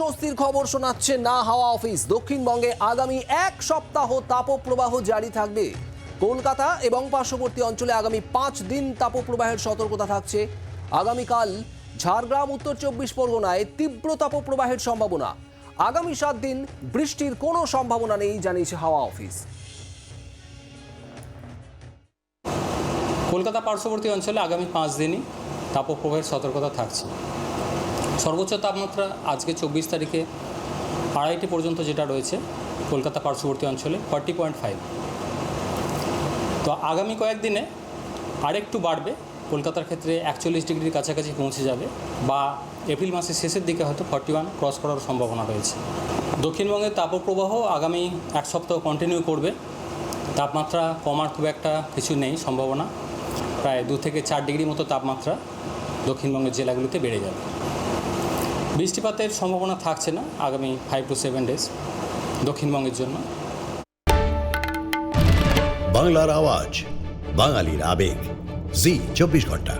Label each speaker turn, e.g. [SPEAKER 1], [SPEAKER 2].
[SPEAKER 1] স্বস্তির খবর শোনাচ্ছে না হাওয়া অফিস। দক্ষিণবঙ্গে আগামী এক সপ্তাহ তাপপ্রবাহ জারি থাকবে। কলকাতা এবং পার্শ্ববর্তী অঞ্চলে আগামী পাঁচ দিন তাপপ্রবাহের সতর্কতা থাকছে। আগামীকাল ঝাড়গ্রাম, উত্তর চব্বিশ পরগনায় তীব্র তাপপ্রবাহের সম্ভাবনা। আগামী সাত দিন বৃষ্টির কোনো সম্ভাবনা নেই, জানিয়েছে হাওয়া অফিস।
[SPEAKER 2] কলকাতা পার্শ্ববর্তী অঞ্চলে আগামী পাঁচ দিনই তাপপ্রবাহের সতর্কতা থাকছে। সর্বোচ্চ তাপমাত্রা আজকে চব্বিশ তারিখে আড়াইটি পর্যন্ত যেটা রয়েছে কলকাতা পার্শ্ববর্তী অঞ্চলে ফর্টি পয়েন্ট ফাইভ। তো আগামী কয়েকদিনে আরেকটু বাড়বে, কলকাতার ক্ষেত্রে একচল্লিশ ডিগ্রির কাছাকাছি পৌঁছে যাবে বা এপ্রিল মাসের শেষের দিকে হয়তো ফর্টি ওয়ান ক্রস করার সম্ভাবনা রয়েছে। দক্ষিণবঙ্গের তাপপ্রবাহ আগামী এক সপ্তাহ কন্টিনিউ করবে। তাপমাত্রা কমার খুব একটা কিছু নেই সম্ভাবনা। প্রায় দু থেকে চার ডিগ্রি মতো তাপমাত্রা দক্ষিণবঙ্গের জেলাগুলিতে বেড়ে যাবে। বৃষ্টিপাতের সম্ভাবনা থাকছে না আগামী ফাইভ টু সেভেন ডেজ দক্ষিণবঙ্গের জন্য।
[SPEAKER 3] বাংলার আওয়াজ, বাঙালির আবেগ। জি, চব্বিশ ঘণ্টা।